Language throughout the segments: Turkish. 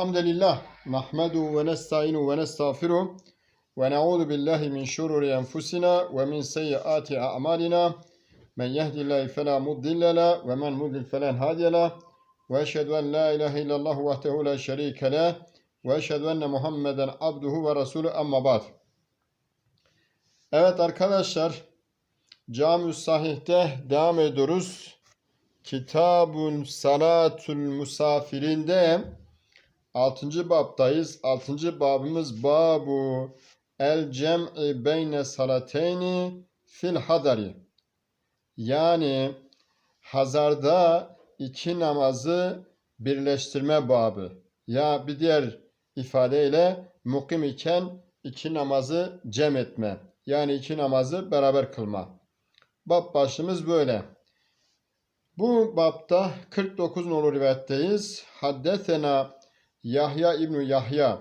hamdelillah nahmedu ve nestaînu ve nestağfiru ve na'ûzu billahi min şururi enfusina ve min seyyiati a'malina. Men yehdihillahu fela mudille le ve men mudlil felen hadiye. Ve eşhedü en la ilahe illallah vahdehu la şerike le ve eşhedü enne Muhammeden abduhu ve resulü emma ba'd. Evet arkadaşlar cami Sahih'te devam ediyoruz. Kitabun Salatul Musafirinde 6. babdayız. 6. babımız babu el cem'i beyne salateyni fil hadari. Yani hazarda iki namazı birleştirme babı. Ya bir diğer ifadeyle mukim iken iki namazı cem etme. Yani iki namazı beraber kılma. Bab başımız böyle. Bu babda 49 nolu rivayetteyiz. Haddesena Yahya İbni Yahya.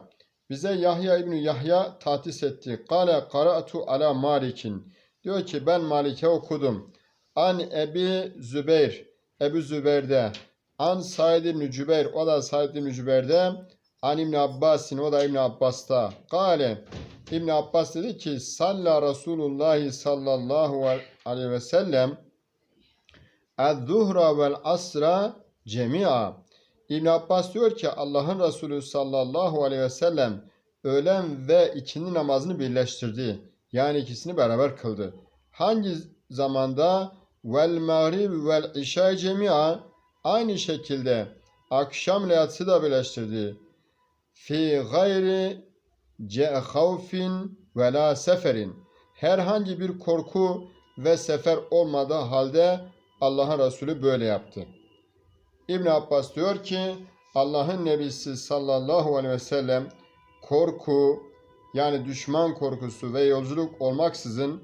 Bize Yahya İbni Yahya tahtis etti. Kale kara'tu ala Malik'in. Diyor ki ben Malik'e okudum. An Ebi Zübeyr. Ebu Zübeyr'de. An Said İbni Cübeyr. O da Said İbni Cübeyr'de. An İbni Abbas'in. O da İbni Abbas'ta. Kale. İbni Abbas dedi ki Salla Resulullah sallallahu aleyhi ve sellem Ez-zuhra vel asra cemi'a. İbn Abbas diyor ki Allah'ın Resulü sallallahu aleyhi ve sellem öğlen ve ikindi namazını birleştirdi. Yani ikisini beraber kıldı. Hangi zamanda vel mağrib vel işa cemi'a aynı şekilde akşam ile da birleştirdi. Fi gayri havfin ve la seferin. Herhangi bir korku ve sefer olmadığı halde Allah'ın Resulü böyle yaptı. İbn Abbas diyor ki Allah'ın Nebisi sallallahu aleyhi ve sellem korku yani düşman korkusu ve yolculuk olmaksızın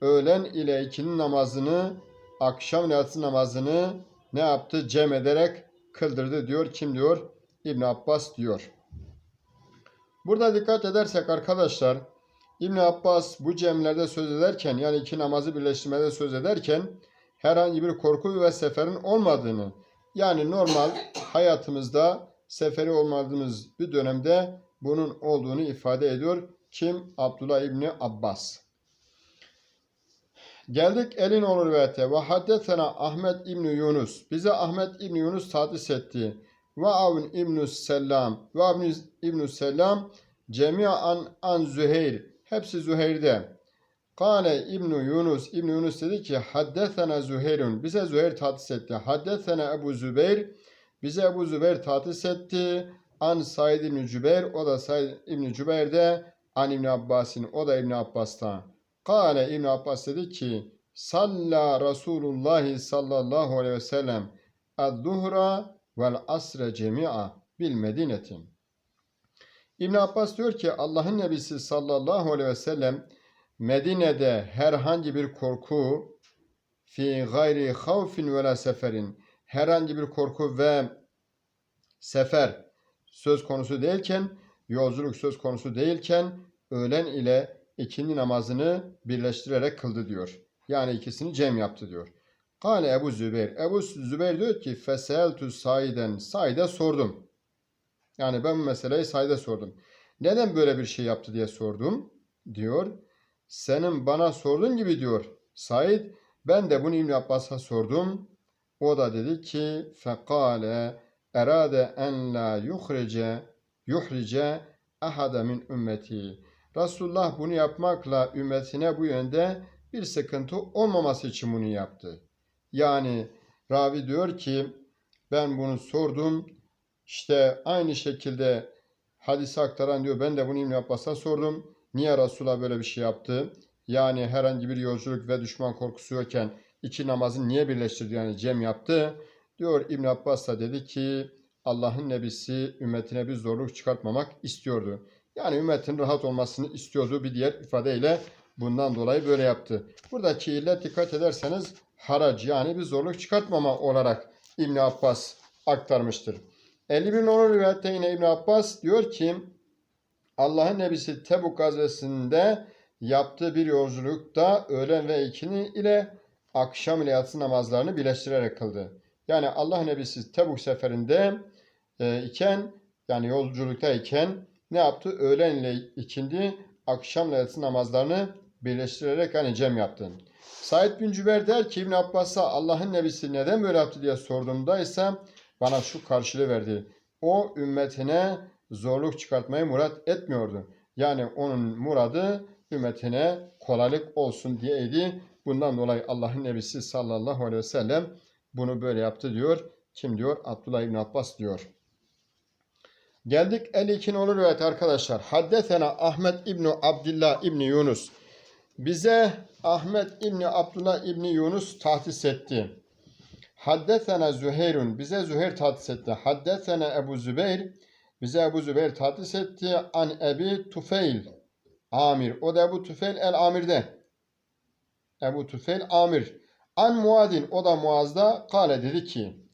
öğlen ile ikinin namazını akşam yatsı namazını ne yaptı? Cem ederek kıldırdı diyor. Kim diyor? İbn Abbas diyor. Burada dikkat edersek arkadaşlar İbn Abbas bu cemlerde söz ederken yani iki namazı birleştirmede söz ederken herhangi bir korku ve seferin olmadığını yani normal hayatımızda seferi olmadığımız bir dönemde bunun olduğunu ifade ediyor. Kim? Abdullah İbni Abbas. Geldik elin olur rivayete. Ve haddetena Ahmet İbni Yunus. Bize Ahmet İbni Yunus hadis etti. Ve Avn İbni Selam. Ve Avn İbni Selam cemi'a an, an Züheyr. Hepsi Züheyr'de. Kale İbn Yunus İbn Yunus dedi ki haddesena Züheyrun bize Züheyr tahsis etti. Haddesena Ebu Zübeyr bize Ebu Zübeyr tahsis etti. An Said İbn Cübeyr o da Said İbn Cübeyr'de an İbn Abbas'in o da İbn Abbas'tan. Kale İbn Abbas dedi ki Salla Resulullah sallallahu aleyhi ve sellem az-zuhra vel asre cemi'a bil medinetin. İbn Abbas diyor ki Allah'ın Nebisi sallallahu aleyhi ve sellem Medine'de herhangi bir korku fi gayri havfin ve seferin herhangi bir korku ve sefer söz konusu değilken yolculuk söz konusu değilken öğlen ile ikindi namazını birleştirerek kıldı diyor. Yani ikisini cem yaptı diyor. Kale Ebu Zübeyir. Ebu Zübeyir diyor ki Feseltü Said'en. Said'e sordum. Yani ben bu meseleyi Said'e sordum. Neden böyle bir şey yaptı diye sordum diyor. Senin bana sorduğun gibi diyor Said. Ben de bunu İbn Abbas'a sordum. O da dedi ki fekale erade en la yuhrice yuhrice ahada min ümmeti. Resulullah bunu yapmakla ümmetine bu yönde bir sıkıntı olmaması için bunu yaptı. Yani ravi diyor ki ben bunu sordum. İşte aynı şekilde hadisi aktaran diyor ben de bunu İbn Abbas'a sordum. Niye Resulullah böyle bir şey yaptı? Yani herhangi bir yolculuk ve düşman korkusu yokken iki namazı niye birleştirdi yani cem yaptı? Diyor İbn Abbas da dedi ki Allah'ın nebisi ümmetine bir zorluk çıkartmamak istiyordu. Yani ümmetin rahat olmasını istiyordu bir diğer ifadeyle bundan dolayı böyle yaptı. Buradaki illet dikkat ederseniz harac yani bir zorluk çıkartmama olarak İbn Abbas aktarmıştır. 51 numaralı rivayette yine İbn Abbas diyor ki Allah'ın Nebisi Tebuk gazvesinde yaptığı bir yolculukta öğlen ve ikini ile akşam ile yatsı namazlarını birleştirerek kıldı. Yani Allah Nebisi Tebuk seferinde e, iken Yani yolculuktayken ne yaptı? Öğlen ile ikindi, akşamla yatsı namazlarını birleştirerek hani cem yaptı. Said bin Cübeyr der ki İbn Abbas'a Allah'ın nebisi neden böyle yaptı diye sorduğumda ise bana şu karşılığı verdi. O ümmetine zorluk çıkartmayı murat etmiyordu. Yani onun muradı ümmetine kolaylık olsun diyeydi. Bundan dolayı Allah'ın nebisi sallallahu aleyhi ve sellem bunu böyle yaptı diyor. Kim diyor? Abdullah İbn Abbas diyor. Geldik 52 olur evet arkadaşlar. Haddesena Ahmet İbni Abdullah İbni Yunus. Bize Ahmet İbni Abdullah İbni Yunus tahsis etti. Haddesena Züheyrun. Bize Züheyr tahsis etti. Haddesena Ebu Zübeyr. Bize Ebu Zübeyr tahsis etti. An Ebi Tufeil. Amir. O da Ebu Tufeil el Amir'de. Ebu Tufeil Amir. An Muadin. O da Muaz'da. Kale dedi ki.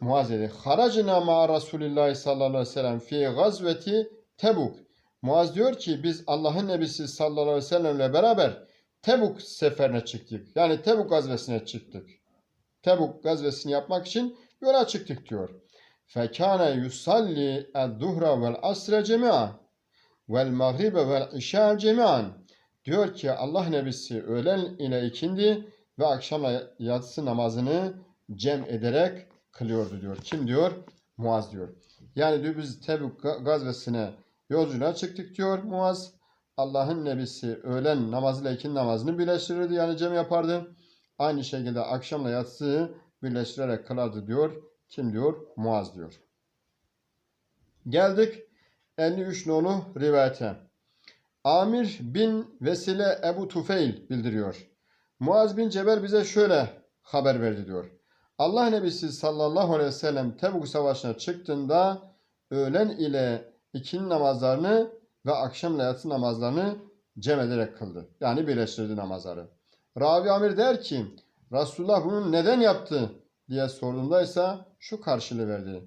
Muaz dedi. Haracına ma Resulillah sallallahu aleyhi ve sellem fi gazveti Tebuk. Muaz diyor ki biz Allah'ın Nebisi sallallahu aleyhi ve sellemle beraber Tebuk seferine çıktık. Yani Tebuk gazvesine çıktık. Tebuk gazvesini yapmak için yola çıktık diyor. Fekâne yusalli el-duhra vel asre cemi'a vel mağribe vel işâ cemi'an. Diyor ki Allah Nebisi öğlen ile ikindi ve akşamla yatsı namazını cem ederek kılıyordu diyor. Kim diyor? Muaz diyor. Yani diyor biz Tebuk gazvesine yolculuğa çıktık diyor Muaz. Allah'ın nebisi öğlen namazıyla ikindi namazını birleştirirdi yani cem yapardı. Aynı şekilde akşamla yatsıyı birleştirerek kılardı diyor. Kim diyor? Muaz diyor. Geldik 53 nolu rivayete. Amir bin Vesile Ebu Tufeil bildiriyor. Muaz bin Cebel bize şöyle haber verdi diyor. Allah Nebisi sallallahu aleyhi ve sellem Tebuk Savaşı'na çıktığında öğlen ile ikindi namazlarını ve akşamla yatsı namazlarını cem ederek kıldı. Yani birleştirdi namazları. Ravi Amir der ki Resulullah bunu neden yaptı diye sorduğunda ise şu karşılığı verdi.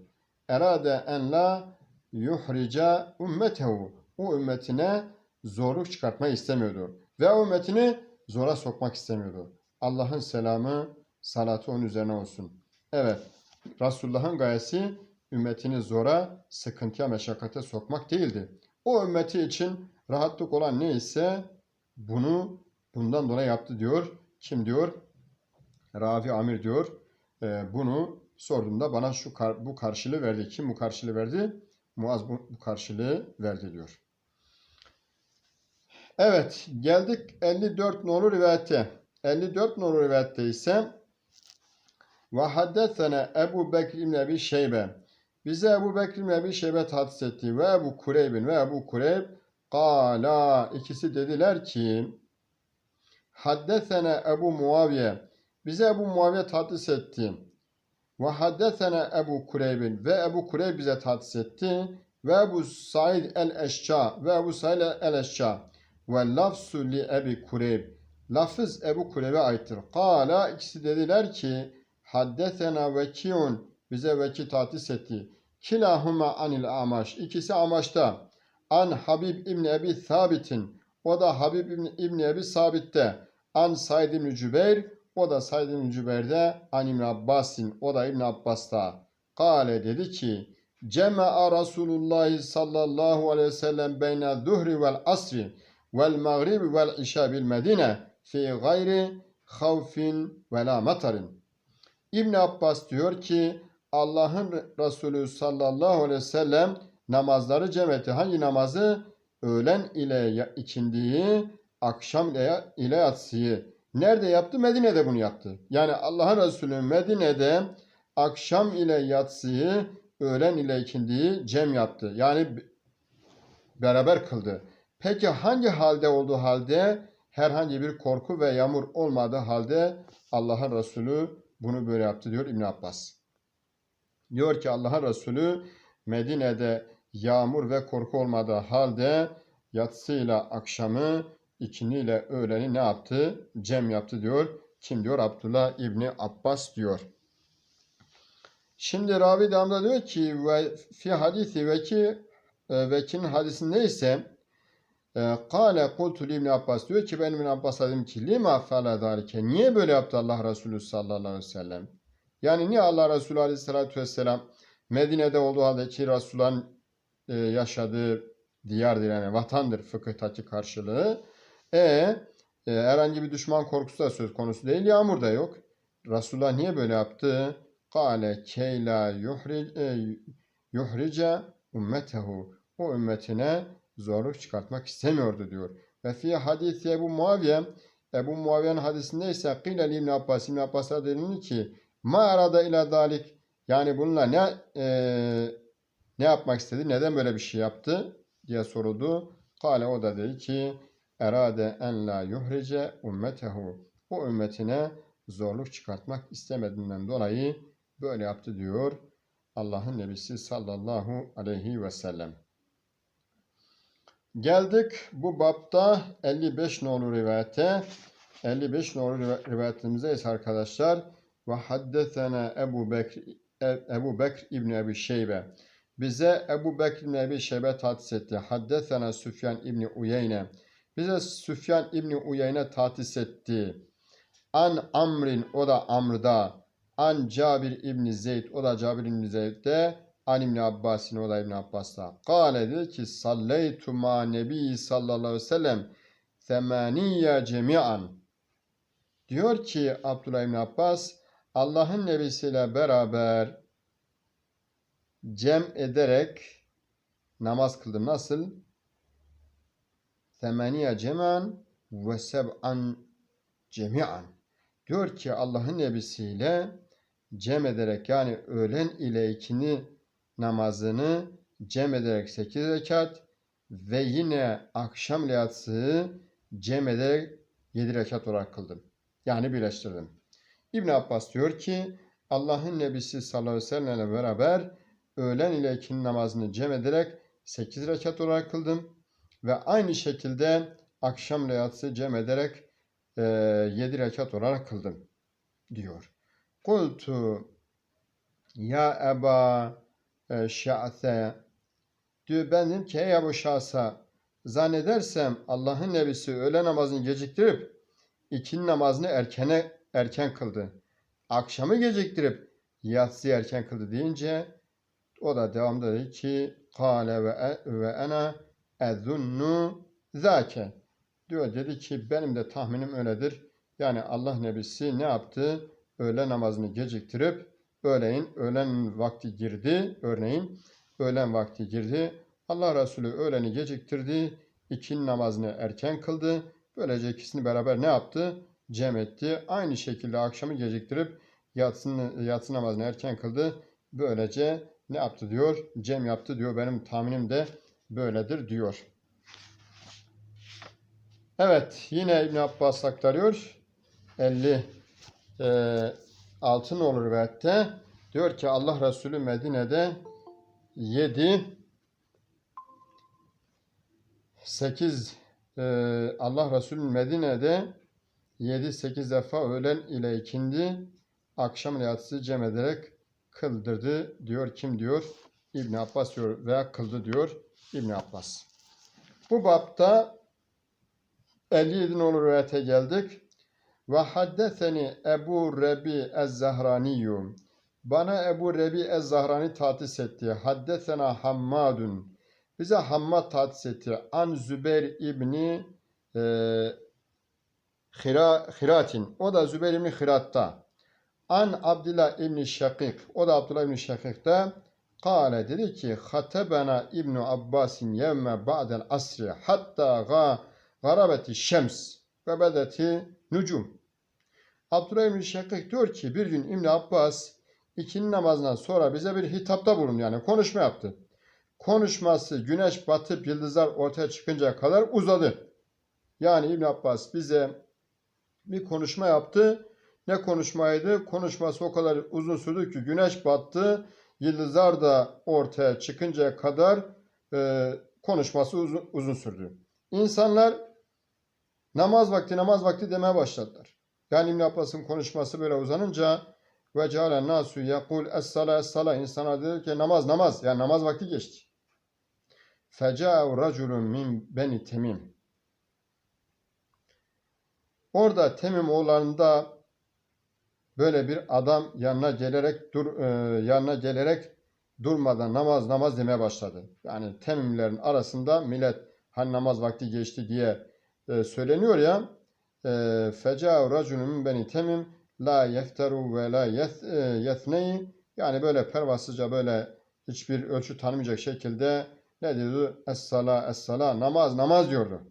Erade en la yuhrica ümmetehu. O ümmetine zorluk çıkartmayı istemiyordu. Ve o ümmetini zora sokmak istemiyordu. Allah'ın selamı, salatı onun üzerine olsun. Evet, Resulullah'ın gayesi ümmetini zora, sıkıntıya, meşakkate sokmak değildi. O ümmeti için rahatlık olan neyse bunu bundan dolayı yaptı diyor. Kim diyor? Rafi Amir diyor. E, bunu sorduğumda bana şu kar, bu karşılığı verdi. Kim bu karşılığı verdi? Muaz bu, bu karşılığı verdi diyor. Evet geldik 54 nolu rivayete. 54 nolu rivayette ise ve haddesene Ebu Bekir İbni Ebi Şeybe. Bize Ebu Bekir İbni Ebi Şeybe hadis etti. Ve Ebu Kureyb'in ve Ebu Kureyb Kala ikisi dediler ki Haddesene Ebu Muaviye. Bize Ebu Muaviye hadis etti. Ve haddesene Ebu Kureyb'in ve Ebu Kureyb bize hadis etti. Ve Ebu Said el-Eşşa ve Ebu Said el-Eşşa ve lafzu li Ebi Kureyb. Lafız Ebu Kureyb'e aittir. Kala ikisi dediler ki Haddesena vekiun bize veki tahsis etti. Kilahuma anil amaş. İkisi amaşta. An Habib İbni Ebi Sabit'in. O da Habib İbni, İbni Ebi Sabit'te. An Said İbni Cübeyr. O da Said İbni Cübeyr'de. An İbni Abbas'in. O da İbni Abbas'ta. Kale dedi ki Cema'a Resulullah sallallahu aleyhi ve sellem beyne zuhri vel asri vel mağribi vel işa bil medine fi gayri havfin ve la matarin. İbn Abbas diyor ki Allah'ın Resulü sallallahu aleyhi ve sellem namazları cem etti. Hangi namazı? Öğlen ile ikindiyi, akşam ile, ile yatsıyı. Nerede yaptı? Medine'de bunu yaptı. Yani Allah'ın Resulü Medine'de akşam ile yatsıyı, öğlen ile ikindiyi cem yaptı. Yani beraber kıldı. Peki hangi halde olduğu halde? Herhangi bir korku ve yağmur olmadığı halde Allah'ın Resulü bunu böyle yaptı diyor İbn Abbas. Diyor ki Allah'ın Resulü Medine'de yağmur ve korku olmadığı halde yatsıyla akşamı, ikiniyle öğleni ne yaptı? Cem yaptı diyor. Kim diyor? Abdullah İbni Abbas diyor. Şimdi ravi devamda diyor ki ve fi hadisi ve ki e, vekinin hadisi neyse Kale kultu İbn Abbas diyor ki ben İbn Abbas'a dedim ki lima fala zalike niye böyle yaptı Allah Resulü sallallahu aleyhi ve sellem? Yani niye Allah Resulü aleyhissalatü vesselam Medine'de olduğu halde ki Resulullah'ın e, yaşadığı diyardır yani vatandır fıkıhtaki karşılığı. E, e, herhangi bir düşman korkusu da söz konusu değil. Yağmur da yok. Resulullah niye böyle yaptı? Kale keyla e, yuhrice ummetehu. O ümmetine zorluk çıkartmak istemiyordu diyor. Ve fi hadisi Ebu Muaviye Ebu Muaviye'nin hadisinde ise Kile İbn Abbas İbn Abbas'a denildi ki ma arada ila dalik yani bununla ne e, ne yapmak istedi? Neden böyle bir şey yaptı? diye soruldu. Kale o da dedi ki erade en la yuhrice ummetehu. O ümmetine zorluk çıkartmak istemediğinden dolayı böyle yaptı diyor Allah'ın Nebisi sallallahu aleyhi ve sellem. Geldik bu bapta 55 nolu rivayete. 55 nolu riva- rivayetimize arkadaşlar ve haddesena Ebu Bekr E- Ebu Bekr İbni Ebi Şeybe bize Ebu Bekr İbni Ebi Şeybe tahsis etti. Haddesena Süfyan İbni Uyeyne bize Süfyan İbni Uyeyne tahsis etti. An Amrin o da Amr'da. An Cabir İbni Zeyd o da Cabir İbni Zeyd'de. An İbni Abbas'in o da İbni Abbas'ta. Kale dedi ki salleytu ma nebi sallallahu aleyhi ve sellem semaniye cemi'an. Diyor ki Abdullah İbni Abbas Allah'ın nebisiyle beraber cem ederek namaz kıldım. Nasıl? Semaniye cem'an ve seb'an cemi'an. Diyor ki Allah'ın nebisiyle cem ederek yani öğlen ile ikindi namazını cem ederek 8 rekat ve yine akşam yatsıyı cem ederek 7 rekat olarak kıldım. Yani birleştirdim. İbn Abbas diyor ki Allah'ın nebisi sallallahu aleyhi ve sellem ile beraber öğlen ile ikindi namazını cem ederek 8 rekat olarak kıldım. Ve aynı şekilde akşam yatsı cem ederek e, 7 rekat olarak kıldım diyor. Kultu ya Eba e, Şa'se diyor ben dedim ki ey Ebu Şa'sa zannedersem Allah'ın nebisi öğle namazını geciktirip ikindi namazını erkene erken kıldı. Akşamı geciktirip yatsı erken kıldı deyince o da devamda dedi ki kâle ve, ve ena ezunnu zâke diyor dedi ki benim de tahminim öyledir. Yani Allah Nebisi ne yaptı? Öğle namazını geciktirip öğleyin öğlen vakti girdi. Örneğin öğlen vakti girdi. Allah Resulü öğleni geciktirdi. İkin namazını erken kıldı. Böylece ikisini beraber ne yaptı? Cem etti. Aynı şekilde akşamı geciktirip yatsını, yatsı namazını erken kıldı. Böylece ne yaptı diyor? Cem yaptı diyor. Benim tahminim de böyledir diyor. Evet yine İbn Abbas aktarıyor. 50 e, altın olur rivayette. Diyor ki Allah Resulü Medine'de 7 8 e, Allah Resulü Medine'de 7-8 defa öğlen ile ikindi akşam yatsı cem ederek kıldırdı diyor. Kim diyor? İbn Abbas diyor veya kıldı diyor İbn Abbas. Bu bapta 57 nolu rivayete geldik. Ve haddeseni Ebu Rebi Ez-Zahraniyu. Bana Ebu Rebi Ez-Zahrani tahsis etti. Haddesena Hammadun. Bize Hammad tahsis etti. An Zübeyir İbni e, Hira, Hiratin. O da Zübeyir İbni Hirat'ta. An Abdullah İbni Şakik. O da Abdullah İbni Şakik'te. Kale dedi ki Hatebena İbni Abbasin yevme ba'del asri hatta ga garabeti şems ve bedeti nucum. Abdullah İbni Şakik diyor ki bir gün İbni Abbas ikindi namazından sonra bize bir hitapta bulundu yani konuşma yaptı. Konuşması güneş batıp yıldızlar ortaya çıkıncaya kadar uzadı. Yani İbn Abbas bize bir konuşma yaptı. Ne konuşmaydı? Konuşması o kadar uzun sürdü ki güneş battı, yıldızlar da ortaya çıkıncaya kadar e, konuşması uzun, uzun sürdü. İnsanlar namaz vakti namaz vakti demeye başladılar. Yani İbn Abbas'ın konuşması böyle uzanınca ve cealen nasu yakul es sala es sala insanlar dedi ki namaz namaz yani namaz vakti geçti. Feca'u raculun min beni temim. Orada Temim oğullarında böyle bir adam yanına gelerek dur e, yanına gelerek durmadan namaz namaz demeye başladı. Yani temimlerin arasında millet hani namaz vakti geçti diye e, söyleniyor ya e, feca raculun beni temim la yefteru ve la yeth, e, yani böyle pervasızca böyle hiçbir ölçü tanımayacak şekilde ne diyordu? Es-sala, es-sala, namaz, namaz diyordu.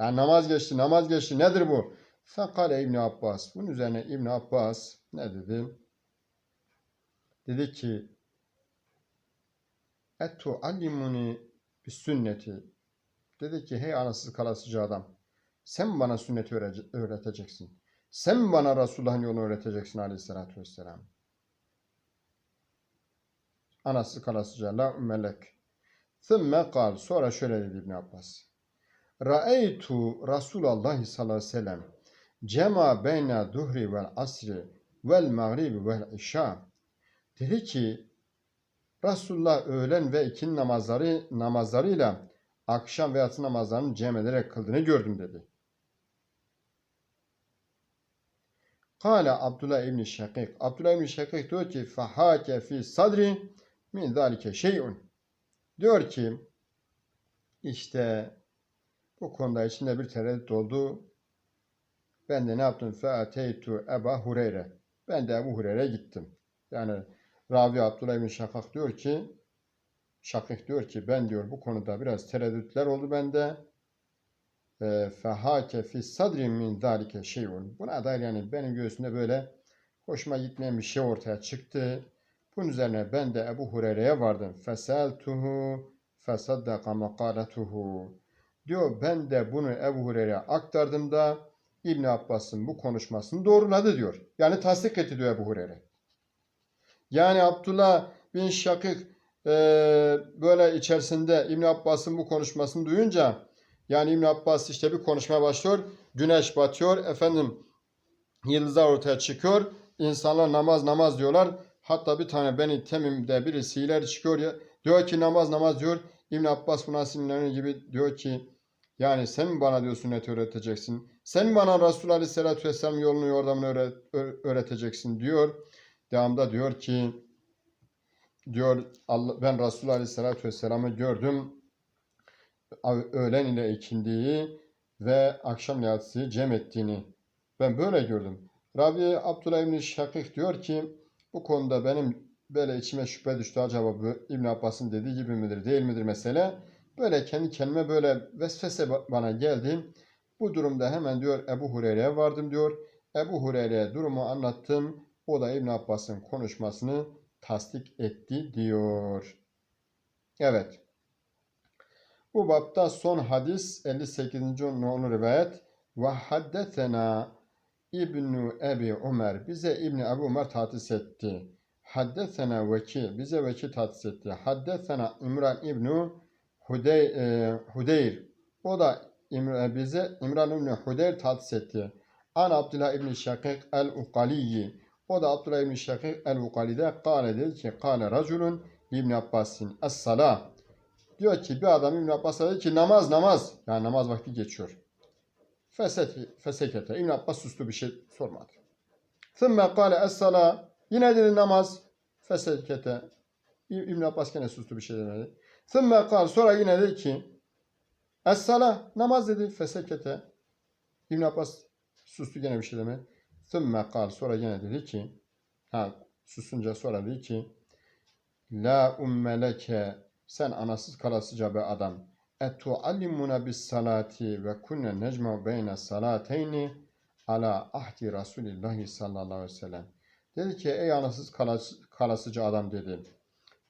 Yani namaz geçti, namaz geçti. Nedir bu? Fekale İbni Abbas. Bunun üzerine İbni Abbas ne dedi? Dedi ki Ettu allimuni bis sünneti. Dedi ki hey anasız kalasıcı adam. Sen bana sünneti öğre- öğreteceksin? Sen bana Resulullah'ın yolunu öğreteceksin aleyhissalatü vesselam? Anası kalasıca la melek. Thümme kal. Sonra şöyle dedi İbn Abbas. Ra'eytu Resulallah sallallahu aleyhi ve sellem cema beyne duhri vel asri vel mağribi vel işa. Dedi ki Resulullah öğlen ve ikindi namazları namazlarıyla akşam ve yatsı namazlarını cem ederek kıldığını gördüm dedi. Kale Abdullah İbni Şakik. Abdullah İbni Şakik diyor ki fahake fi sadri min zalike şeyun. Diyor ki işte bu konuda içinde bir tereddüt oldu. Ben de ne yaptım? Fe'ateytu Eba Hureyre. Ben de Ebu Hureyre'ye gittim. Yani Ravi Abdullah bin Şakak diyor ki Şakik diyor ki ben diyor bu konuda biraz tereddütler oldu bende. Eee, Fehake fi sadri min zalike şeyun. Buna dair yani benim göğsümde böyle hoşuma gitmeyen bir şey ortaya çıktı. Bunun üzerine ben de Ebu Hureyre'ye vardım. Feseltuhu fesaddaka makalatuhu. Diyor ben de bunu Ebu Hureyre'ye aktardım da İbn Abbas'ın bu konuşmasını doğruladı diyor. Yani tasdik etti diyor Ebu Hureyre. Yani Abdullah bin Şakik e, böyle içerisinde İbn Abbas'ın bu konuşmasını duyunca yani İbn Abbas işte bir konuşmaya başlıyor. Güneş batıyor. Efendim yıldızlar ortaya çıkıyor. İnsanlar namaz namaz diyorlar. Hatta bir tane Beni Temim'de birisi ileri çıkıyor ya. Diyor ki namaz namaz diyor. İbn Abbas buna sinirlenir gibi diyor ki yani sen mi bana diyor sünnet öğreteceksin? Sen bana Resul Aleyhisselatü Vesselam yolunu yordamını öğret- öğreteceksin diyor. Devamda diyor ki diyor Allah, ben Resul Aleyhisselatü Vesselam'ı gördüm. Öğlen ile ikindiyi ve akşam yatsıyı cem ettiğini ben böyle gördüm. Rabi Abdullah İbni Şakik diyor ki bu konuda benim böyle içime şüphe düştü. Acaba bu İbn Abbas'ın dediği gibi midir değil midir mesele? Böyle kendi kendime böyle vesvese ba- bana geldi. Bu durumda hemen diyor Ebu Hureyre'ye vardım diyor. Ebu Hureyre'ye durumu anlattım. O da İbn Abbas'ın konuşmasını tasdik etti diyor. Evet. Bu bapta son hadis 58. nolu rivayet. Ve haddetena İbnu Ebi Ömer bize İbni Ebu Ömer tahsis etti. Haddesena veki bize veki tahsis etti. Haddesena İmran İbnu Hudey, e, Hudeyr o da İmr- bize İmran İbni Hudeyr tahsis etti. An Abdullah İbni Şakik el-Ukaliyi o da Abdullah İbni Şakik el-Ukali'de kâle dedi ki kâle raculun İbn Abbas'in es-salâ diyor ki bir adam İbn Abbas'a dedi ki namaz namaz yani namaz vakti geçiyor. Fesek- Fesekete. İbn Abbas sustu bir şey sormadı. Thumma kâle es-salâ. Yine dedi namaz. Fesekete. İbn Abbas gene sustu bir şey demedi. Thumma kâle. Sonra yine dedi ki es-salâ. Namaz dedi. Fesekete. İbn Abbas sustu gene bir şey demedi. Thumma kâle. Sonra yine dedi ki ha susunca sonra dedi ki La umme leke sen anasız kalasıca be adam. Etuallimuna bis salati ve kunne necma beyne salateyni ala ahdi Resulillahi sallallahu aleyhi ve sellem. Dedi ki ey anasız kalas, kalasıcı adam dedi.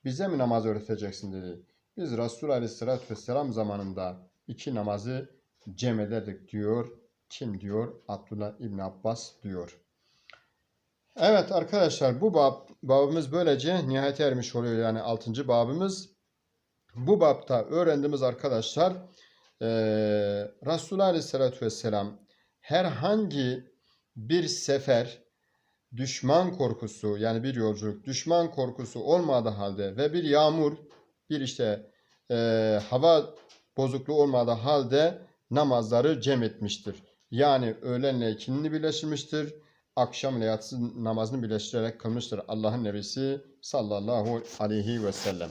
Bize mi namaz öğreteceksin dedi. Biz Resul aleyhissalatü vesselam zamanında iki namazı cem ederdik diyor. Kim diyor? Abdullah İbni Abbas diyor. Evet arkadaşlar bu bab, babımız böylece nihayete ermiş oluyor. Yani 6. babımız. Bu babta öğrendiğimiz arkadaşlar eee Resulullah Aleyhisselatü Vesselam herhangi bir sefer düşman korkusu yani bir yolculuk düşman korkusu olmadığı halde ve bir yağmur bir işte eee, hava bozukluğu olmadığı halde namazları cem etmiştir. Yani öğlenle ikindini birleştirmiştir. akşam ile yatsı namazını birleştirerek kılmıştır Allah'ın nebisi sallallahu aleyhi ve sellem.